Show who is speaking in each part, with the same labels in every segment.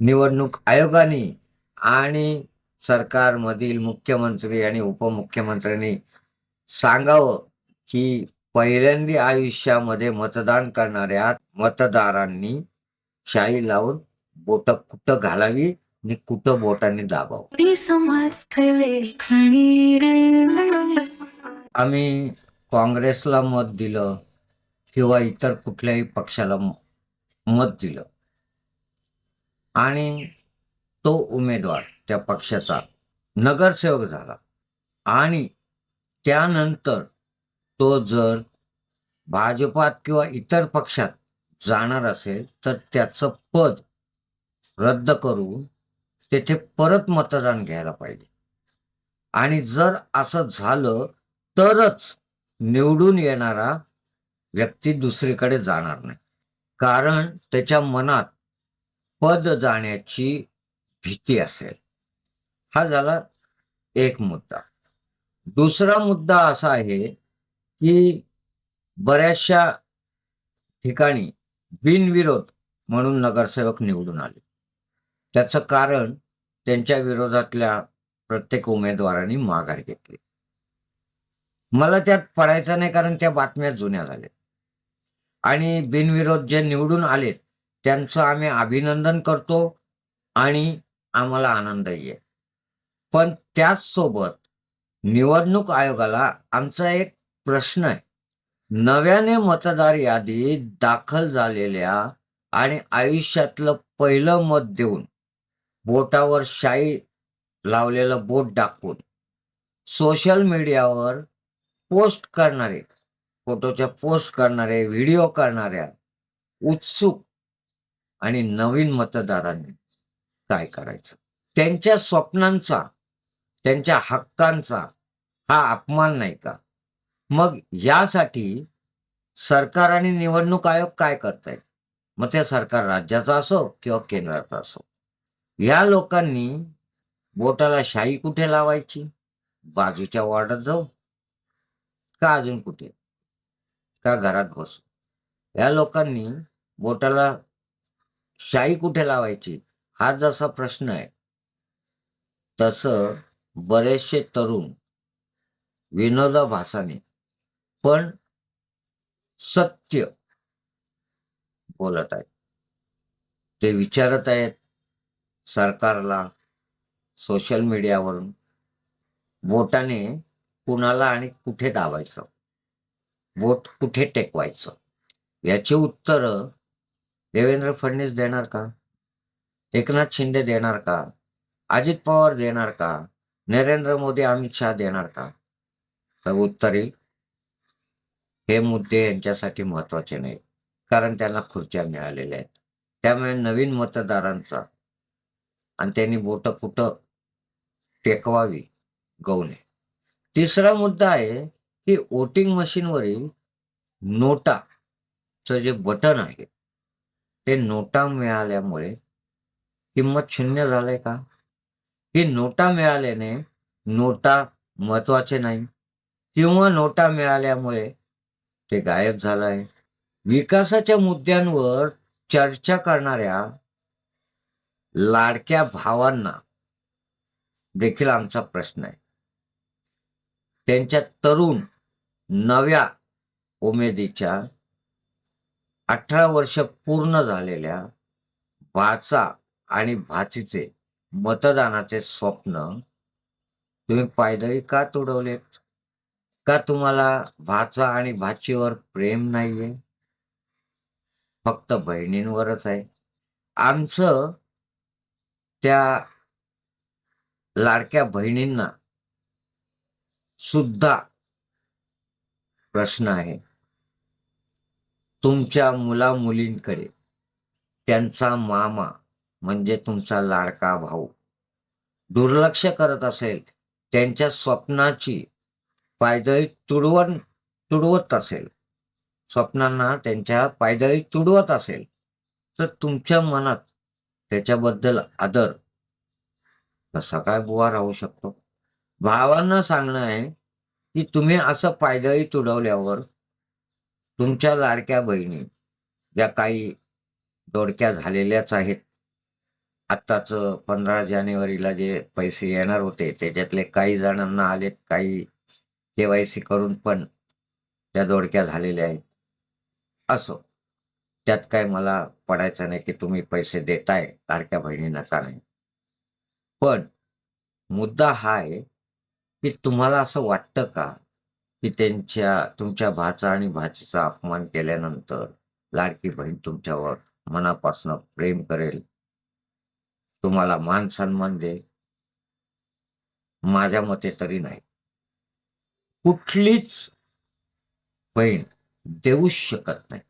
Speaker 1: निवडणूक आयोगाने आणि सरकारमधील मुख्यमंत्री आणि उपमुख्यमंत्र्यांनी सांगावं की पहिल्यांदा आयुष्यामध्ये मतदान करणाऱ्या मतदारांनी शाई लावून बोट कुठं घालावी आणि कुठं बोटाने दाबावं. आम्ही काँग्रेसला मत दिलं किंवा इतर कुठल्याही पक्षाला मत दिलं. आणि तो उमेदवार त्या पक्षाचा नगरसेवक झाला. आणि त्यानंतर तो जर भाजपात किंवा इतर पक्षात जाणार असेल तर त्याचं पद रद्द करून तेथे परत मतदान घ्यायला पाहिजे. आणि जर असं झालं तरच निवडून येणारा व्यक्ती दुसरीकडे जाणार नाही. कारण त्याच्या मनात पद जाण्याची भीती असेल. हा झाला एक मुद्दा. दुसरा मुद्दा असा आहे की बऱ्याचशा ठिकाणी बिनविरोध म्हणून नगरसेवक निवडून आले. त्याचं कारण त्यांच्या विरोधातल्या प्रत्येक उमेदवारांनी माघार घेतली. मला त्यात पडायचं नाही कारण त्या बातम्या जुन्या झाल्या. आणि बिनविरोध जे निवडून आलेत त्यांचं आम्ही अभिनंदन करतो आणि आम्हाला आनंदही आहे. पण त्याचसोबत निवडणूक आयोगाला आमचा एक प्रश्न आहे. नव्याने मतदार यादीत दाखल झालेल्या आणि आयुष्यातलं पहिलं मत देऊन बोटावर शाई लावलेलं बोट दाखवून सोशल मीडियावर पोस्ट करणारे फोटोच्या पोस्ट करणारे व्हिडिओ करणाऱ्या उत्सुक आणि नवीन मतदारांनी काय करायचं? त्यांच्या स्वप्नांचा त्यांच्या हक्कांचा हा अपमान नाही का? मग यासाठी सरकार आणि निवडणूक आयोग काय करतायत? मग ते सरकार राज्याचा असो किंवा केंद्राचा असो. या लोकांनी बोटाला शाई कुठे लावायची? बाजूच्या वॉर्डात जाऊ का अजून कुठे? का घरात बसू या लोकांनी बोटाला शाई कुठे लावायची? हा जसा प्रश्न आहे तसं बरेचसे तरुण विनोदाभासाने पण सत्य बोलत आहेत. ते विचारत आहेत सरकारला सोशल मीडियावरून बोटाने कुणाला आणि कुठे दाबायचं? वोट कुठे टेकवायचं? याची उत्तर देवेंद्र फडणवीस देणार का? एकनाथ शिंदे देणार का? अजित पवार देणार का? नरेंद्र मोदी अमित शहा देणार का? तर उत्तर येईल. हे मुद्दे यांच्यासाठी महत्त्वाचे नाही कारण त्यांना खुर्च्या मिळालेल्या आहेत. त्यामुळे नवीन मतदारांचा आणि त्यांनी बोट कुठं टेकवावी? गौणे. तिसरा मुद्दा आहे की वोटिंग मशीनवरील नोटाचं जे बटन आहे ते नोटा मिळाल्यामुळे किंमत शून्य झालंय का? की नोटा मिळाल्याने नोटा महत्त्वाचे नाही. किंवा नोटा मिळाल्यामुळे ते गायब झालंय. विकासाच्या मुद्द्यांवर चर्चा करणाऱ्या लाडक्या भावांना देखील आमचा प्रश्न आहे. त्यांच्या तरुण नव्या उमेदीच्या अठरा वर्ष पूर्ण झालेल्या भाचा आणि भाचीचे मतदानाचे स्वप्न तुम्ही पायदळी का तुडवलेत? का तुम्हाला भाचा आणि भाचीवर प्रेम नाहीये? फक्त बहिणींवरच आहे. आमचं त्या लाडक्या बहिणींना सुद्धा प्रश्न आहे. तुमच्या मुला मुलींकडे त्यांचा मामा म्हणजे तुमचा लाडका भाऊ. दुर्लक्ष करत असेल त्यांच्या स्वप्नाची पायदळी तुडवण तुडवत असेल. स्वप्नांना त्यांच्या पायदळी तुडवत असेल. तर तुमच्या मनात त्याच्याबद्दल आदर कसा काय बुवा राहू शकतो? भावांना सांगणं आहे की तुम्ही असं पायदळी तुडवल्यावर तुमच्या लाडक्या बहिणी ज्या काही दोडक्या झालेल्याच आहेत आत्ताच पंधरा जानेवारीला जे पैसे येणार होते त्याच्यातले काही जणांना आलेत काही केवायसी करून पण त्या दोडक्या झालेल्या आहेत. असो त्यात काय मला पडायचं नाही की तुम्ही पैसे देताय लाडक्या बहिणींना का नाही. पण मुद्दा हा आहे की तुम्हाला असं वाटतं का की त्यांच्या तुमच्या भाचा आणि भाचीचा अपमान केल्यानंतर लाडकी बहीण तुमच्यावर मनापासून प्रेम करेल. तुम्हाला मान सन्मान देईल. माझ्या मते तरी नाही. कुठलीच बहीण देऊच शकत नाही.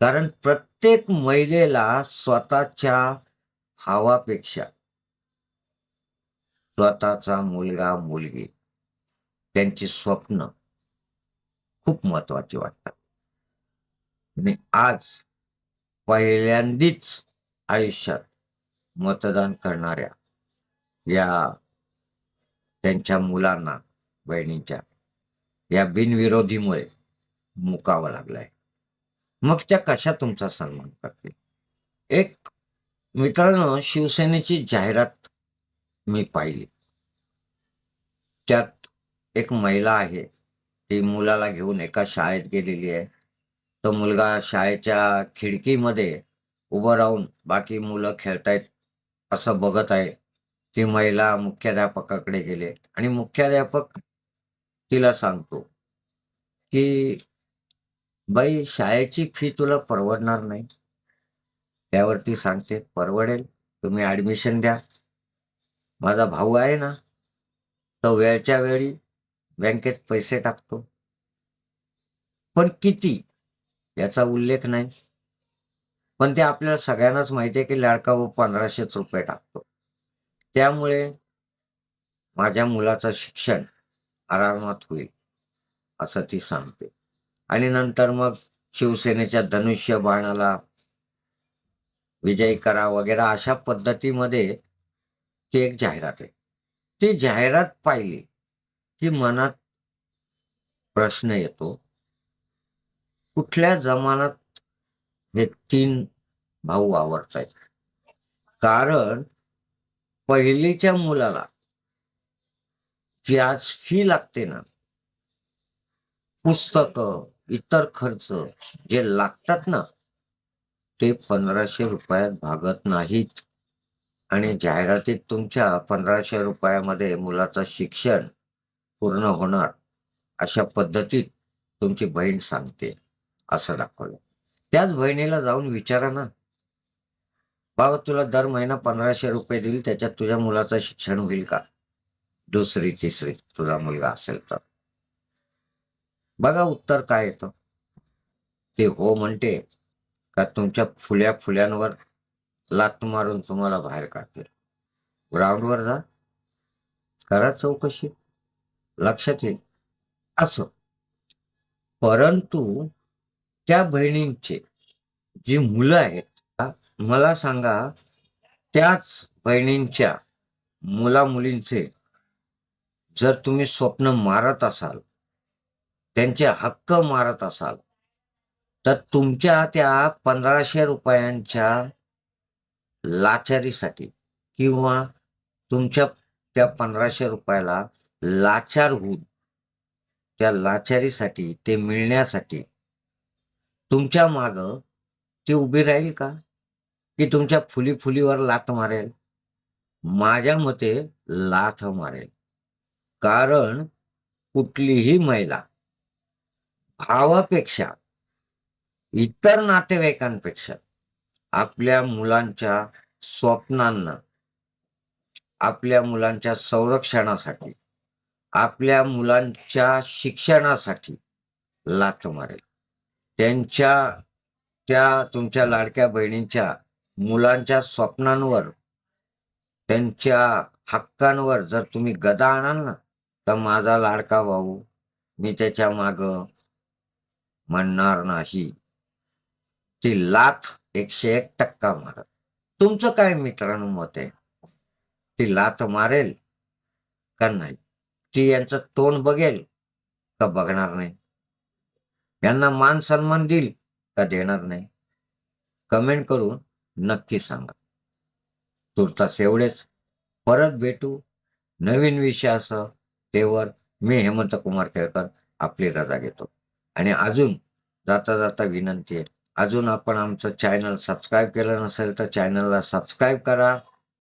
Speaker 1: कारण प्रत्येक महिलेला स्वतःच्या भावापेक्षा स्वतःचा मुलगा मुलगी त्यांची स्वप्न खूप महत्वाची वाटतात. आणि आज पहिल्यांदीच आयुष्यात मतदान करणाऱ्या या त्यांच्या मुलांना बहिणींच्या या बिनविरोधीमुळे मुकावं लागलाय. मग त्या कशा तुमचा सन्मान करतील? एक मित्रांनो शिवसेनेची जाहिरात मी पाहिली. त्यात एक महिला आहे ती मुलाला घेऊन एका शाळेत गेलेली आहे. तो मुलगा शाळेच्या खिडकीमध्ये उभं राहून बाकी मुलं खेळतायत असं बघत आहे. ती महिला मुख्याध्यापकाकडे गेले आणि मुख्याध्यापक तिला सांगतो की बाई शाळेची फी तुला परवडणार नाही. त्यावर ती सांगते परवडेल तुम्ही ऍडमिशन द्या. माझा भाऊ आहे ना तो वेळच्या वेळी बँकेत पैसे टाकतो. पण किती? याचा उल्लेख नाही. पण ते आपल्याला सगळ्यांनाच माहिती आहे की लाडका व पंधराशेच रुपये टाकतो. त्यामुळे माझ्या मुलाचं शिक्षण आरामात होईल असं ती सांगते. आणि नंतर मग शिवसेनेच्या धनुष्य बाणाला विजयी करा वगैरे अशा पद्धतीमध्ये ती एक जाहिरात आहे. ती जाहिरात पाहिली. की मनात प्रश्न येतो. कुठल्या जमान्यात हे तीन भाऊ आवडत आहेत कारण पहिलीच्या मुलाला जी आज फी लागते ना पुस्तक इतर खर्च जे लागतात ना ते पंधराशे रुपयात भागत नाहीत. आणि जाहिरातीत तुमच्या पंधराशे रुपयामध्ये मुलाचं शिक्षण पूर्ण होणार अशा पद्धतीत तुमची बहीण सांगते असं दाखवलं. त्याच बहिणीला जाऊन विचारा ना. बाबा तुला दर महिना पंधराशे रुपये देईल त्याच्यात तुझ्या मुलाचं शिक्षण होईल का? दुसरी तिसरी तुझा मुलगा असेल तर. बघा उत्तर काय येतं. ते हो म्हणते का तुमच्या फुल्या फुल्यांवर लात मारून तुम्हाला बाहेर काढतील. ग्राउंडवर जा. करा चौकशी. लक्षात येईल. असं. परंतु त्या बहिणींचे जी मुलं आहेत मला सांगा त्याच बहिणींच्या मुला मुलींचे जर तुम्ही स्वप्न मारत असाल त्यांचे हक्क मारत असाल तर तुमच्या त्या पंधराशे रुपयांच्या लाचारीसाठी किंवा तुमच्या त्या पंधराशे रुपयाला लाचार होऊन त्या लाचारीसाठी ते मिळण्यासाठी तुमच्या माग ती उभी राहील का? की तुमच्या फुली फुलीवर लाथ मारेल? माझ्या मते लाथ मारेल. कारण कुठलीही महिला भावापेक्षा इतर नातेवाईकांपेक्षा आपल्या मुलांच्या स्वप्नांना आपल्या मुलांच्या संरक्षणासाठी आपल्या मुलांच्या शिक्षणासाठी लाथ मारेल. त्यांच्या त्या तुमच्या लाडक्या बहिणींच्या मुलांच्या स्वप्नांवर त्यांच्या हक्कांवर जर तुम्ही गदा आणाल ना तर माझा लाडका भाऊ मी त्याच्या माग म्हणणार नाही. ती लाथ एकशे एक टक्का मारत तुमचं काय मित्रांनो मत आहे? ती लाथ मारेल का नाही? ती यांचं तोंड बघेल का बघणार नाही? यांना मान सन्मान देईल का देणार नाही? कमेंट करून नक्की सांगा. तुर्तास एवढेच. परत भेटू नवीन विषयासह तेवर मी हेमंत कुमार केळकर आपली रजा घेतो. आणि अजून जाता जाता विनंती आहे. अजून आपण आमचं चॅनल सबस्क्राईब केलं नसेल तर चॅनलला सबस्क्राईब करा.